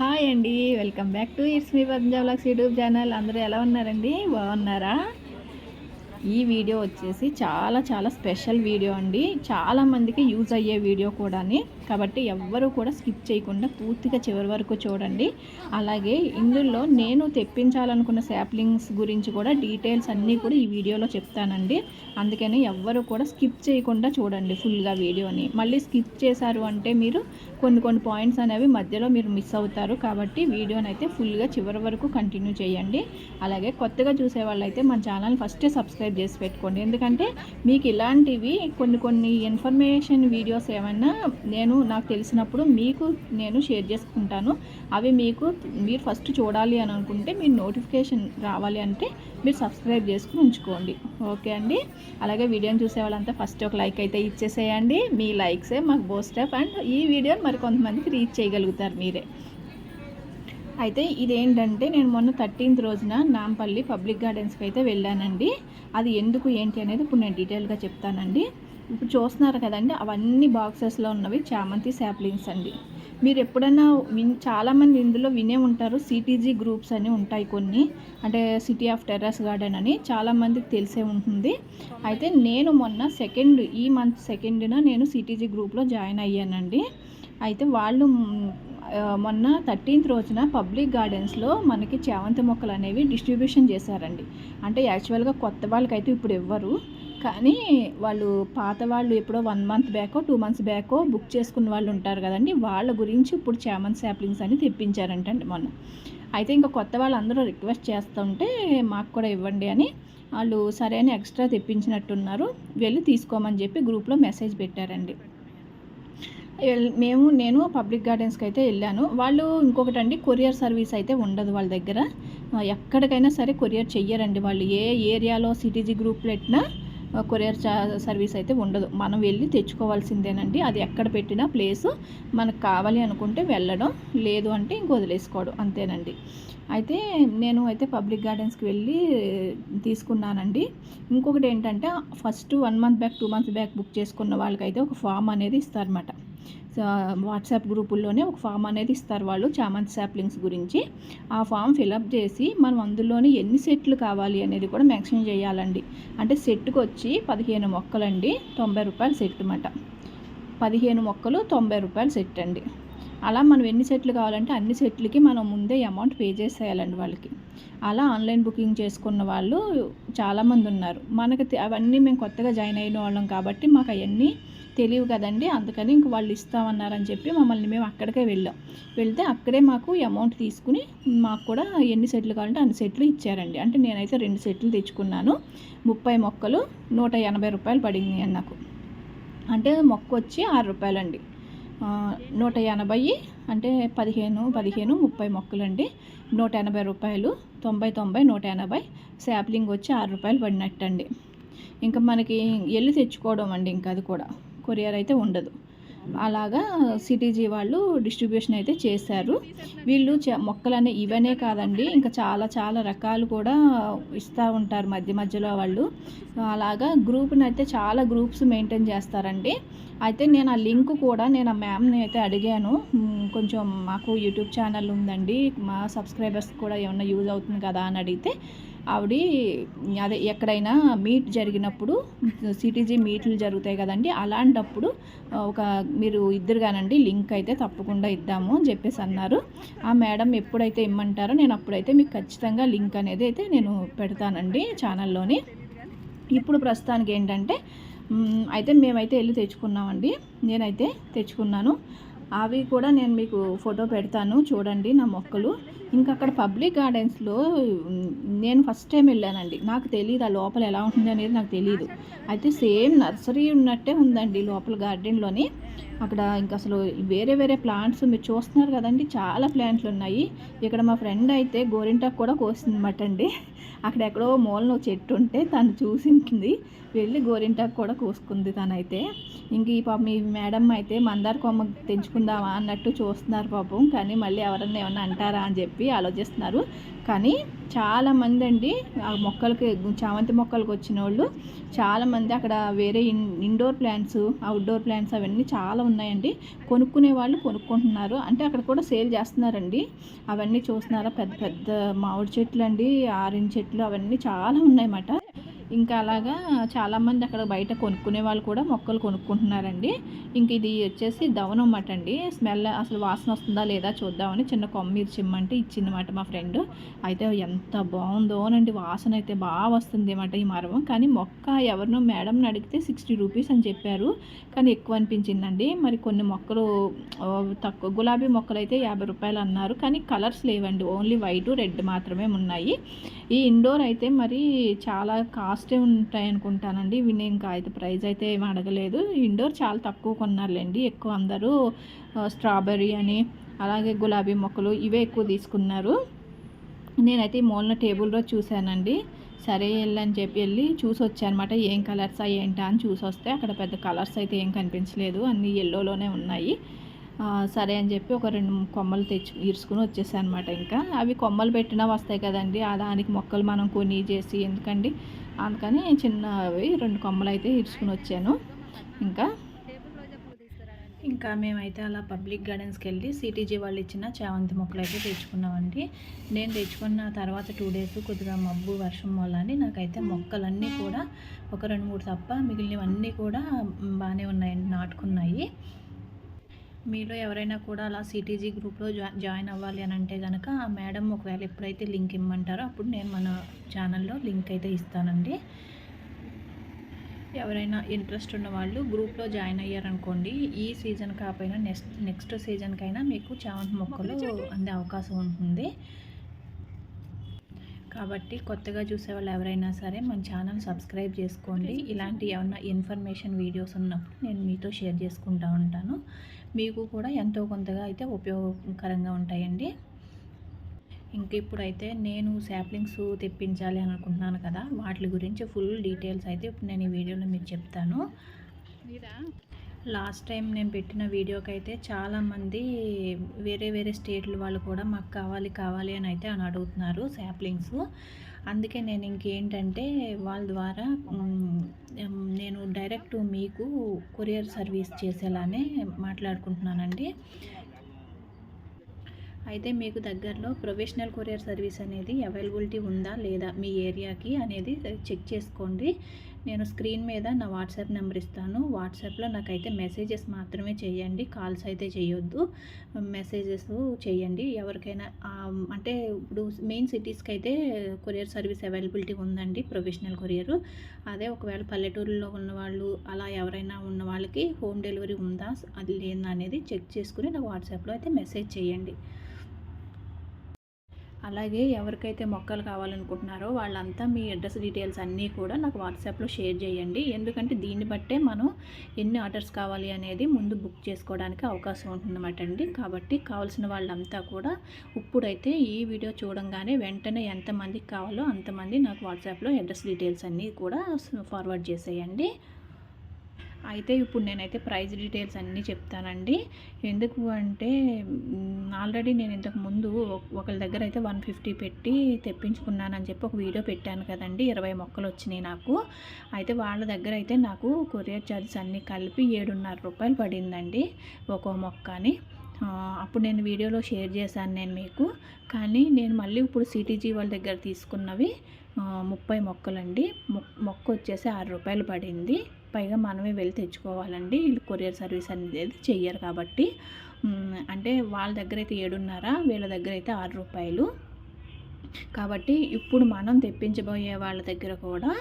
Hi అండి welcome back to it's me పంజాబ్లాక్స్ YouTube channel. అందరూ ఎలా ఉన్నారండి? బాగున్నారా? ఈ వీడియో వచ్చేసి చాలా చాలా స్పెషల్ వీడియో అండి. చాలామందికి యూజ్ అయ్యే వీడియో కూడాని. కాబట్టి ఎవ్వరూ కూడా స్కిప్ చేయకుండా పూర్తిగా చివరి వరకు చూడండి. అలాగే ఇందులో నేను తెప్పించాలనుకున్న శాప్లింగ్స్ గురించి కూడా డీటెయిల్స్ అన్నీ కూడా ఈ వీడియోలో చెప్తానండి. అందుకని ఎవ్వరూ కూడా స్కిప్ చేయకుండా చూడండి ఫుల్గా వీడియోని. మళ్ళీ స్కిప్ చేశారు అంటే మీరు కొన్ని కొన్ని పాయింట్స్ అనేవి మధ్యలో మీరు మిస్ అవుతారు. కాబట్టి వీడియోని అయితే ఫుల్గా చివరి వరకు కంటిన్యూ చేయండి. అలాగే కొత్తగా చూసే వాళ్ళైతే మన ఛానల్ ఫస్టే సబ్స్క్రైబ్ చేసి పెట్టుకోండి. ఎందుకంటే మీకు ఇలాంటివి కొన్ని కొన్ని ఇన్ఫర్మేషన్ వీడియోస్ ఏమైనా నేను నాకు తెలిసినప్పుడు మీకు నేను షేర్ చేసుకుంటాను. అవి మీకు మీరు ఫస్ట్ చూడాలి అని అనుకుంటే మీరు నోటిఫికేషన్ రావాలి అంటే మీరు సబ్స్క్రైబ్ చేసుకుని ఉంచుకోండి. ఓకే అండి? అలాగే వీడియోని చూసే వాళ్ళంతా ఫస్ట్ ఒక లైక్ అయితే ఇచ్చేసేయండి. మీ లైక్సే మాకు బోస్టప్ అండ్ ఈ వీడియోని మరి కొంతమందికి రీచ్ చేయగలుగుతారు మీరే. అయితే ఇదేంటంటే నేను మొన్న థర్టీన్త్ రోజున నాంపల్లి పబ్లిక్ గార్డెన్స్కి అయితే వెళ్ళానండి. అది ఎందుకు ఏంటి అనేది ఇప్పుడు నేను డీటెయిల్గా చెప్తానండి. ఇప్పుడు చూస్తున్నారు కదండి అవన్నీ బాక్సెస్లో ఉన్నవి చామంతి శాప్లింగ్స్ అండి. మీరు ఎప్పుడైనా విన్ చాలామంది ఇందులో వినే ఉంటారు సిటీజీ గ్రూప్స్ అని ఉంటాయి కొన్ని అంటే సిటీ ఆఫ్ టెర్రస్ గార్డెన్ అని చాలామందికి తెలిసే ఉంటుంది. అయితే నేను మొన్న సెకండ్ ఈ మంత్ సెకండ్న నేను సిటీజీ గ్రూప్లో జాయిన్ అయ్యానండి. అయితే వాళ్ళు మొన్న థర్టీన్త్ రోజున పబ్లిక్ గార్డెన్స్లో మనకి చేవంతి మొక్కలు అనేవి డిస్ట్రిబ్యూషన్ చేశారండి. అంటే యాక్చువల్గా కొత్త వాళ్ళకైతే ఇప్పుడు ఇవ్వరు కానీ వాళ్ళు పాత వాళ్ళు ఎప్పుడో వన్ మంత్ బ్యాకో టూ మంత్స్ బ్యాకో బుక్ చేసుకున్న వాళ్ళు ఉంటారు కదండి. వాళ్ళ గురించి ఇప్పుడు చామంతి శాప్లింగ్స్ అని తెప్పించారంటండి మొన్న. అయితే ఇంకా కొత్త వాళ్ళు అందరూ రిక్వెస్ట్ చేస్తుంటే మాకు కూడా ఇవ్వండి అని వాళ్ళు సరే అని ఎక్స్ట్రా తెప్పించినట్టున్నారు. వెళ్ళి తీసుకోమని చెప్పి గ్రూప్లో మెసేజ్ పెట్టారండి. మేము నేను పబ్లిక్ గార్డెన్స్కి అయితే వెళ్ళాను. వాళ్ళు ఇంకొకటి అండి కొరియర్ సర్వీస్ అయితే ఉండదు వాళ్ళ దగ్గర. ఎక్కడికైనా సరే కొరియర్ చెయ్యరండి వాళ్ళు. ఏ ఏరియాలో సిటీజీ గ్రూప్ పెట్టినా కొరియర్ సర్వీస్ అయితే ఉండదు. మనం వెళ్ళి తెచ్చుకోవాల్సిందేనండి. అది ఎక్కడ పెట్టినా ప్లేసు మనకు కావాలి అనుకుంటే వెళ్ళడం లేదు అంటే ఇంక వదిలేసుకోవడం అంతేనండి. అయితే నేను అయితే పబ్లిక్ గార్డెన్స్కి వెళ్ళి తీసుకున్నానండి. ఇంకొకటి ఏంటంటే first one month back two months back book చేసుకున్న వాళ్ళకైతే ఒక ఫామ్ అనేది ఇస్తారన్నమాట. వాట్సాప్ గ్రూపుల్లోనే ఒక ఫామ్ అనేది ఇస్తారు వాళ్ళు చామంతి శాప్లింగ్స్ గురించి. ఆ ఫామ్ ఫిలప్ చేసి మనం అందులోని ఎన్ని సెట్లు కావాలి అనేది కూడా మెన్షన్ చేయాలండి. అంటే సెట్కి వచ్చి పదిహేను మొక్కలండి తొంభై రూపాయలు సెట్ అన్నమాట పదిహేను మొక్కలు తొంభై రూపాయలు సెట్ అండి అలా మనం ఎన్ని సెట్లు కావాలంటే అన్ని సెట్లకి మనం ముందే అమౌంట్ పే చేసేయాలండి వాళ్ళకి. అలా ఆన్లైన్ బుకింగ్ చేసుకున్న వాళ్ళు చాలామంది ఉన్నారు. మనకి అవన్నీ మేము కొత్తగా జాయిన్ అయిన వాళ్ళం కాబట్టి మాకు అవన్నీ తెలియవు కదండి. అందుకని ఇంక వాళ్ళు ఇస్తామన్నారని చెప్పి మమ్మల్ని మేము అక్కడికే వెళ్ళాం. వెళ్తే అక్కడే మాకు అమౌంట్ తీసుకుని మాకు కూడా ఎన్ని సెట్లు కావాలంటే అన్ని సెట్లు ఇచ్చారండి. అంటే నేనైతే రెండు సెట్లు తెచ్చుకున్నాను. ముప్పై మొక్కలు నూట ఎనభై రూపాయలు పడింది నాకు అంటే మొక్క వచ్చి ఆరు రూపాయలండి. నూట ఎనభై అంటే పదిహేను పదిహేను ముప్పై మొక్కలండి. నూట ఎనభై రూపాయలు తొంభై తొంభై నూట ఎనభై. శాప్లింగ్ వచ్చి ఆరు రూపాయలు పడినట్టండి. ఇంకా మనకి వెళ్ళి తెచ్చుకోవడం అండి ఇంకా అది కూడా. కొరియర్ అయితే ఉండదు. అలాగా సిటీజీ వాళ్ళు డిస్ట్రిబ్యూషన్ అయితే చేశారు. వీళ్ళు మొక్కలనే ఇవనే కాదండి. ఇంకా చాలా చాలా రకాలు కూడా ఇస్తూ ఉంటారు మధ్య మధ్యలో వాళ్ళు. అలాగా గ్రూప్ని అయితే చాలా గ్రూప్స్ మెయింటైన్ చేస్తారండి. అయితే నేను ఆ లింక్ కూడా నేను ఆ మ్యామ్ని అయితే అడిగాను. కొంచెం మాకు యూట్యూబ్ ఛానల్ ఉందండి. మా సబ్స్క్రైబర్స్ కూడా ఏమన్నా యూజ్ అవుతుంది కదా అని అడిగితే ఆవిడ అదే ఎక్కడైనా మీట్ జరిగినప్పుడు సిటీజీ మీట్లు జరుగుతాయి కదండి అలాంటప్పుడు ఒక మీరు ఇద్దరు కానండి లింక్ అయితే తప్పకుండా ఇద్దాము అని చెప్పేసి అన్నారు. ఆ మేడం ఎప్పుడైతే ఇమ్మంటారో నేను అప్పుడైతే మీకు ఖచ్చితంగా లింక్ అనేది అయితే నేను పెడతానండి ఛానల్లోని. ఇప్పుడు ప్రస్తుతానికి ఏంటంటే అయితే మేమైతే వెళ్ళి తెచ్చుకున్నామండి నేనైతే తెచ్చుకున్నాను. అవి కూడా నేను మీకు ఫోటో పెడతాను చూడండి నా మొక్కలు. ఇంకా అక్కడ పబ్లిక్ గార్డెన్స్లో నేను ఫస్ట్ టైం వెళ్ళానండి. నాకు తెలియదు ఆ లోపల ఎలా ఉంటుంది అనేది నాకు తెలియదు అయితే సేమ్ నర్సరీ ఉన్నట్టే ఉందండి లోపల గార్డెన్లోని. అక్కడ ఇంకా అసలు వేరే వేరే ప్లాంట్స్ మీరు చూస్తున్నారు కదండి చాలా ప్లాంట్లు ఉన్నాయి. ఇక్కడ మా ఫ్రెండ్ అయితే గోరింటాకు కూడా కోసిందన్నమాట అండి. అక్కడ ఎక్కడో మూలన చెట్టు ఉంటే తను చూసింది. వెళ్ళి గోరింటాకు కూడా కోసుకుంది తనైతే. ఇంక ఈ పాపం ఈ మేడం అయితే మందార కొమ్మ తెంచుకుందామా అన్నట్టు చూస్తున్నారు పాపం. కానీ మళ్ళీ ఎవరన్నా ఏమన్నా అంటారా అని చెప్పి ఆలోచిస్తున్నారు. కానీ చాలా మంది అండి ఆ మొక్కలకి చామంతి మొక్కలకు వచ్చిన వాళ్ళు చాలామంది అక్కడ వేరే in indoor plants outdoor plants అవన్నీ చాలా ఉన్నాయండి. కొనుక్కునే వాళ్ళు కొనుక్కుంటున్నారు. అంటే అక్కడ కూడా సేల్ చేస్తున్నారండి. అవన్నీ చూస్తున్నారా? పెద్ద పెద్ద మామిడి చెట్లు అండి ఆరెంజ్ చెట్లు అవన్నీ చాలా ఉన్నాయన్నమాట. ఇంకా అలాగా చాలామంది అక్కడ బయట కొనుక్కునే వాళ్ళు కూడా మొక్కలు కొనుక్కుంటున్నారండి. ఇంక ఇది వచ్చేసి దవనం అన్నమాట అండి స్మెల్ అసలు వాసన వస్తుందా లేదా చూద్దామని చిన్న కొమ్మ ఇచ్చిమ్మంటే ఇచ్చిందన్నమాట మా ఫ్రెండ్. అయితే ఎంత బాగుందోనండి వాసన అయితే బాగా వస్తుంది అన్నమాట ఈ మరవం కానీ మొక్క ఎవరినో మేడంని అడిగితే సిక్స్టీ రూపీస్ అని చెప్పారు. కానీ ఎక్కువ అనిపించిందండి. మరి కొన్ని మొక్కలు తక్కువ గులాబీ మొక్కలు అయితే యాభై రూపాయలు అన్నారు. కానీ కలర్స్ లేవండి. ఓన్లీ వైట్ రెడ్ మాత్రమే ఉన్నాయి. ఈ ఇండోర్ అయితే మరి చాలా కాస్ట్ ఉంటాయి అనుకుంటానండి ఇవి నేను ఇంకా అయితే ప్రైస్ అయితే ఏం అడగలేదు. ఇండోర్ చాలా తక్కువ కొన్నారులేండి ఎక్కువ అందరూ స్ట్రాబెర్రీ అని అలాగే గులాబీ మొక్కలు ఇవే ఎక్కువ తీసుకున్నారు. నేనైతే ఈ మూలన టేబుల్లో చూశానండి. సరే వెళ్ళని చెప్పి వెళ్ళి చూసి వచ్చానమాట ఏం కలర్స్ అయ్యేంటా అని చూసి వస్తే అక్కడ పెద్ద కలర్స్ అయితే ఏం కనిపించలేదు. అన్నీ ఎల్లోలోనే ఉన్నాయి. సరే అని చెప్పి ఒక రెండు కొమ్మలు తెచ్చు ఇరుచుకుని వచ్చేసాయి అనమాట ఇంకా. అవి కొమ్మలు పెట్టినా వస్తాయి కదండి. ఆ దానికి మొక్కలు మనం కొని చేసి ఎందుకండి? అందుకని చిన్నవి రెండు కొమ్మలు అయితే ఇరుచుకుని వచ్చాను. ఇంకా? ఇంకా మేమైతే అలా పబ్లిక్ గార్డెన్స్కి వెళ్ళి సిటీజీ వాళ్ళు ఇచ్చిన చామంతి మొక్కలు అయితే తెచ్చుకున్నామండి. నేను తెచ్చుకున్న తర్వాత టూ డేస్ కొద్దిగా మబ్బు వర్షం వల్ల నాకైతే మొక్కలన్నీ కూడా ఒక రెండు మూడు తప్ప మిగిలినవన్నీ కూడా బాగానే ఉన్నాయండి నాటుకున్నాయి. మీలో ఎవరైనా కూడా అలా సిటీజీ గ్రూప్లో జాయిన్ అవ్వాలి అని అంటే కనుక ఆ మేడం ఒకవేళ ఎప్పుడైతే లింక్ ఇమ్మంటారో అప్పుడు నేను మన ఛానల్లో లింక్ అయితే ఇస్తానండి. ఎవరైనా ఇంట్రెస్ట్ ఉన్న వాళ్ళు గ్రూప్లో జాయిన్ అయ్యారనుకోండి ఈ సీజన్ కాకపోయినా నెక్స్ట్ నెక్స్ట్ సీజన్కైనా మీకు చామంతి మొక్కలు అందే అవకాశం ఉంటుంది. కాబట్టి కొత్తగా చూసే వాళ్ళు ఎవరైనా సరే మన ఛానల్ సబ్స్క్రైబ్ చేసుకోండి. ఇలాంటి ఏమన్నా ఇన్ఫర్మేషన్ వీడియోస్ ఉన్నప్పుడు నేను మీతో షేర్ చేసుకుంటూ ఉంటాను. మీకు కూడా ఎంతో కొంతగా అయితే ఉపయోగకరంగా ఉంటాయండి. ఇంక ఇప్పుడైతే నేను శాప్లింగ్స్ తెప్పించాలి అనుకుంటున్నాను కదా వాటి గురించి ఫుల్ డీటెయిల్స్ అయితే ఇప్పుడు నేను ఈ వీడియోలో మీకు చెప్తాను. లాస్ట్ టైం నేను పెట్టిన వీడియోకి అయితే చాలామంది వేరే వేరే స్టేట్ల వాళ్ళు కూడా మాకు కావాలి కావాలి అని అయితే అని అడుగుతున్నారు శాప్లింగ్స్. అందుకే నేను ఇంకేంటంటే వాళ్ళ ద్వారా నేను డైరెక్ట్ మీకు కొరియర్ సర్వీస్ చేసేలానే మాట్లాడుకుంటున్నానండి. అయితే మీకు దగ్గరలో ప్రొఫెషనల్ కొరియర్ సర్వీస్ అనేది అవైలబిలిటీ ఉందా లేదా మీ ఏరియాకి అనేది చెక్ చేసుకోండి. నేను స్క్రీన్ మీద నా వాట్సాప్ నెంబర్ ఇస్తాను. వాట్సాప్లో నాకైతే మెసేజెస్ మాత్రమే చేయండి. కాల్స్ అయితే చేయొద్దు. మెసేజెస్ చేయండి. ఎవరికైనా అంటే ఇప్పుడు మెయిన్ సిటీస్కి అయితే కొరియర్ సర్వీస్ అవైలబిలిటీ ఉందండి ప్రొఫెషనల్ కొరియర్. అదే ఒకవేళ పల్లెటూరులో ఉన్న వాళ్ళు అలా ఎవరైనా ఉన్న వాళ్ళకి హోమ్ డెలివరీ ఉందా అది లేదా అనేది చెక్ చేసుకుని నాకు వాట్సాప్లో అయితే మెసేజ్ చేయండి. అలాగే ఎవరికైతే మొక్కలు కావాలనుకుంటున్నారో వాళ్ళంతా మీ అడ్రస్ డీటెయిల్స్ అన్నీ కూడా నాకు వాట్సాప్లో షేర్ చేయండి. ఎందుకంటే దీన్ని బట్టే మనం ఎన్ని ఆర్డర్స్ కావాలి అనేది ముందు బుక్ చేసుకోవడానికి అవకాశం ఉంటుందన్నమాట అండి. కాబట్టి కావాల్సిన వాళ్ళంతా కూడా ఇప్పుడైతే ఈ వీడియో చూడంగానే వెంటనే ఎంతమందికి కావాలో అంతమంది నాకు వాట్సాప్లో అడ్రస్ డీటెయిల్స్ అన్నీ కూడా ఫార్వర్డ్ చేసేయండి. అయితే ఇప్పుడు నేనైతే ప్రైస్ డీటెయిల్స్ అన్నీ చెప్తానండి. ఎందుకు అంటే ఆల్రెడీ నేను ఇంతకు ముందు ఒకరి దగ్గర అయితే వన్ ఫిఫ్టీ పెట్టి తెప్పించుకున్నానని చెప్పి ఒక వీడియో పెట్టాను కదండి. ఇరవై మొక్కలు వచ్చినాయి నాకు. అయితే వాళ్ళ దగ్గర అయితే నాకు కొరియర్ ఛార్జెస్ అన్నీ కలిపి ఏడున్నర రూపాయలు పడిందండి ఒక్కో మొక్క అని అప్పుడు నేను వీడియోలో షేర్ చేశాను నేను మీకు. కానీ నేను మళ్ళీ ఇప్పుడు సిటీజీ వాళ్ళ దగ్గర తీసుకున్నవి ముప్పై మొక్కలండి. మొక్క వచ్చేసి ఆరు రూపాయలు పడింది. పైగా మనమే వెళ్ళి తెచ్చుకోవాలండి. వీళ్ళు కొరియర్ సర్వీస్ అనేది చెయ్యరు కాబట్టి. అంటే వాళ్ళ దగ్గర అయితే ఏడున్నర వీళ్ళ దగ్గర అయితే ఆరు రూపాయలు. కాబట్టి ఇప్పుడు మనం తెప్పించబోయే వాళ్ళ దగ్గర కూడా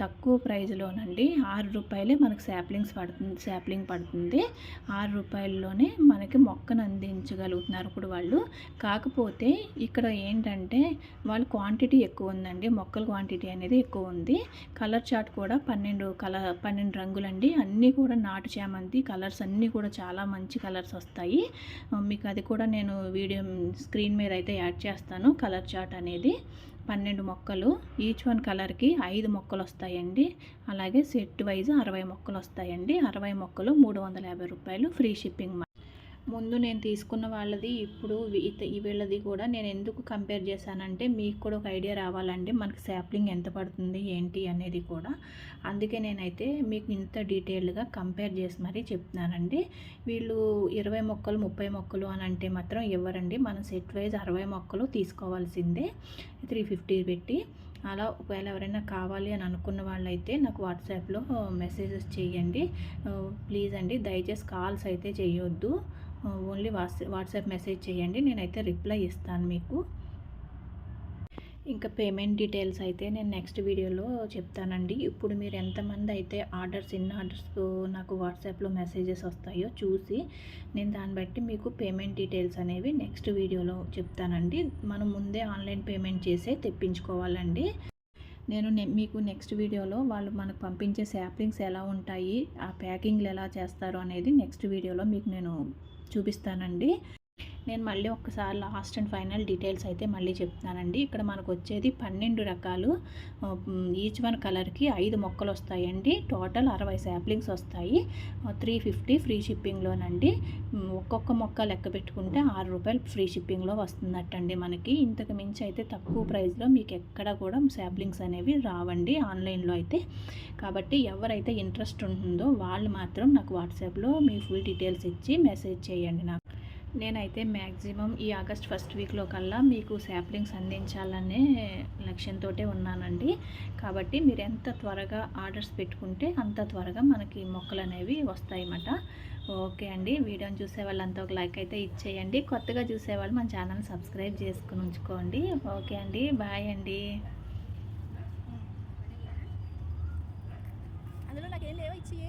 తక్కువ ప్రైజ్లోనండి ఆరు రూపాయలే మనకు శాప్లింగ్స్ పడుతుంది శాప్లింగ్ పడుతుంది. ఆరు రూపాయల్లోనే మనకి మొక్కను అందించగలుగుతున్నారు ఇప్పుడు వాళ్ళు. కాకపోతే ఇక్కడ ఏంటంటే వాళ్ళు క్వాంటిటీ ఎక్కువ ఉందండి మొక్కల క్వాంటిటీ అనేది ఎక్కువ ఉంది. కలర్ చార్ట్ కూడా పన్నెండు కలర్ పన్నెండు రంగులండి. అన్నీ కూడా నాటు చామంతి కలర్స్ అన్నీ కూడా చాలా మంచి కలర్స్ వస్తాయి. మీకు అది కూడా నేను వీడియో స్క్రీన్ మీద అయితే యాడ్ చేస్తాను. కలర్ చార్ట్ అనేది పన్నెండు మొక్కలు. ఈచ్ వన్ కలర్కి ఐదు మొక్కలు వస్తాయండి అలాగే సెట్ వైజ్ అరవై మొక్కలు వస్తాయండి అరవై మొక్కలు మూడు వందల యాభై రూపాయలు ఫ్రీ షిప్పింగ్ ముందు నేను తీసుకున్న వాళ్ళది ఇప్పుడు వీళ్ళది కూడా నేను ఎందుకు కంపేర్ చేశానంటే మీకు కూడా ఒక ఐడియా రావాలండి. మనకి శాప్లింగ్ ఎంత పడుతుంది ఏంటి అనేది కూడా. అందుకే నేనైతే మీకు ఇంత డీటెయిల్డ్గా కంపేర్ చేసి మరీ చెప్తున్నానండి. వీళ్ళు ఇరవై మొక్కలు ముప్పై మొక్కలు అని అంటే మాత్రం ఇవ్వరండి మనం సెట్ వైజ్ అరవై మొక్కలు తీసుకోవాల్సిందే. త్రీ ఫిఫ్టీ పెట్టి. అలా ఒకవేళ ఎవరైనా కావాలి అని అనుకున్న వాళ్ళైతే నాకు వాట్సాప్లో మెసేజెస్ చేయండి. ప్లీజ్ అండి దయచేసి కాల్స్ అయితే చేయొద్దు. ఓన్లీ వాట్స్ వాట్సాప్ మెసేజ్ చేయండి నేనైతే రిప్లై ఇస్తాను మీకు. ఇంకా పేమెంట్ డీటెయిల్స్ అయితే నేను నెక్స్ట్ వీడియోలో చెప్తానండి. ఇప్పుడు మీరు ఎంతమంది అయితే ఆర్డర్స్ ఇన్ ఆర్డర్స్ నాకు వాట్సాప్లో మెసేజెస్ వస్తాయో చూసి నేను దాన్ని బట్టి మీకు పేమెంట్ డీటెయిల్స్ అనేవి నెక్స్ట్ వీడియోలో చెప్తానండి. మనం ముందే ఆన్లైన్ పేమెంట్ చేసే తెప్పించుకోవాలండి. నేను నె మీకు నెక్స్ట్ వీడియోలో వాళ్ళు మనకు పంపించే శాప్లింగ్స్ ఎలా ఉంటాయి ఆ ప్యాకింగ్లు ఎలా చేస్తారు అనేది నెక్స్ట్ వీడియోలో మీకు నేను చూపిస్తానండి. నేను మళ్ళీ ఒక్కసారి లాస్ట్ అండ్ ఫైనల్ డీటెయిల్స్ అయితే మళ్ళీ చెప్తానండి. ఇక్కడ మనకు వచ్చేది పన్నెండు రకాలు ఈచ్ వన్ కలర్కి ఐదు మొక్కలు వస్తాయండి. టోటల్ అరవై శాప్లింగ్స్ వస్తాయి. త్రీ ఫిఫ్టీ ఫ్రీ షిప్పింగ్లోనండి ఒక్కొక్క మొక్క లెక్క పెట్టుకుంటే ఆరు రూపాయలు ఫ్రీ షిప్పింగ్లో వస్తుందటండి మనకి. ఇంతకు మించి అయితే తక్కువ ప్రైస్లో మీకు ఎక్కడ కూడా శాప్లింగ్స్ అనేవి రావండి ఆన్లైన్లో అయితే. కాబట్టి ఎవరైతే ఇంట్రెస్ట్ ఉంటుందో వాళ్ళు మాత్రం నాకు వాట్సాప్లో మీ ఫుల్ డీటెయిల్స్ ఇచ్చి మెసేజ్ చేయండి నాకు. నేనైతే మ్యాక్సిమం ఈ ఆగస్ట్ ఫస్ట్ వీక్లో కల్లా మీకు శాప్లింగ్స్ అందించాలనే లక్ష్యంతో ఉన్నానండి. కాబట్టి మీరు ఎంత త్వరగా ఆర్డర్స్ పెట్టుకుంటే అంత త్వరగా మనకి మొక్కలు అనేవి వస్తాయన్నమాట. ఓకే అండి. వీడియోని చూసే వాళ్ళంతా ఒక లైక్ అయితే ఇచ్చేయండి. కొత్తగా చూసేవాళ్ళు మన ఛానల్ సబ్స్క్రైబ్ చేసుకుని ఉంచుకోండి. ఓకే అండి. బాయ్ అండి. అందులో లేవా ఇచ్చి